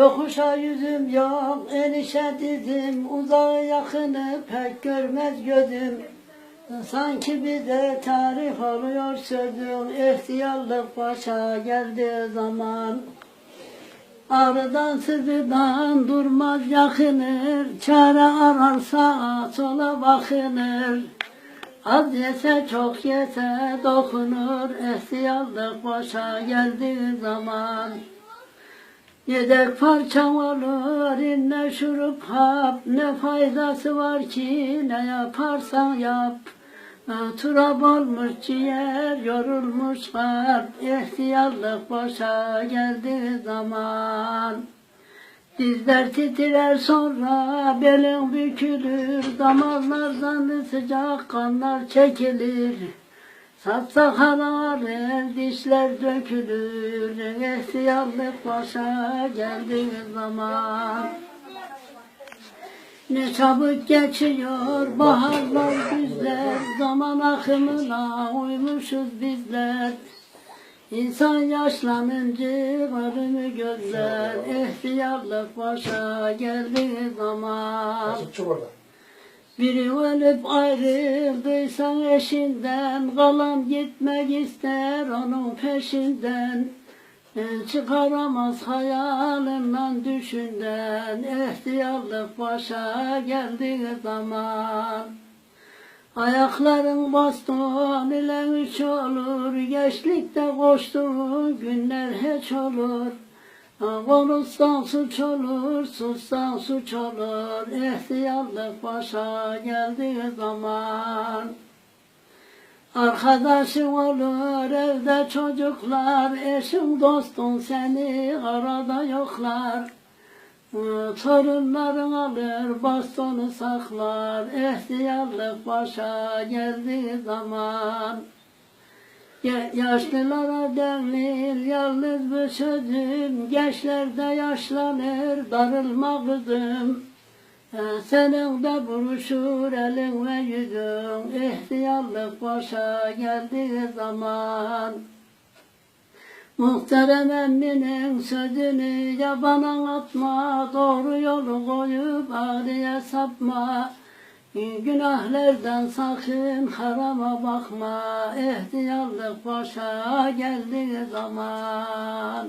Yokuşa yüzüm yok, enişe dizim, uzağı yakını pek görmez gözüm. Sanki bir de tarih oluyor sözüm, ihtiyarlık başa geldiği zaman. Ağrıdan sızıdan durmaz yakınır, çare ararsa sola bakınır. Az yese çok yese dokunur, ihtiyarlık başa geldiği zaman. Yedek parçam olur, inne şurup hap, ne faydası var ki ne yaparsan yap. Turab olmuş ciğer, yorulmuş kalp, ihtiyarlık boşa geldiği zaman. Dizler titrer sonra belin bükülür, damarlardan sıcak kanlar çekilir. Sapsakal ağrır, dişler dökülür, ihtiyarlık başa geldiği zaman. Ne çabuk geçiyor baharlar güzler, zaman akımına uymuşuz bizler. İnsan yaşlanınca varını gözler, ihtiyarlık başa geldiği zaman. Çık orada. Biri ölüp ayrıldıysan eşinden, kalan gitmek ister onun peşinden. Çıkaramaz hayalinden düşünden, ihtiyarlık başa geldiği zaman. Ayakların baston ile üç olur, gençlikte koştuğun günler hiç olur. Konuşsan suç olur, sussan suç olur, ihtiyarlık başa geldiği zaman. Arkadaşın olur evde çocuklar, eşin dostun seni arada yoklar. Ee, Torunların alır bastonu saklar, ihtiyarlık başa geldiği zaman. Ya- Yaşlılara denir yalnız bu sözüm, gençler de yaşlanır darılma kızım. Senin de buruşur elin ve yüzün, ihtiyarlık başa geldiği zaman. Muhterem emminin sözünü yabana atma, doğru yolu koyup ağrıya sapma. Günahlardan sakın harama bakma, ihtiyarlık başa geldiği zaman.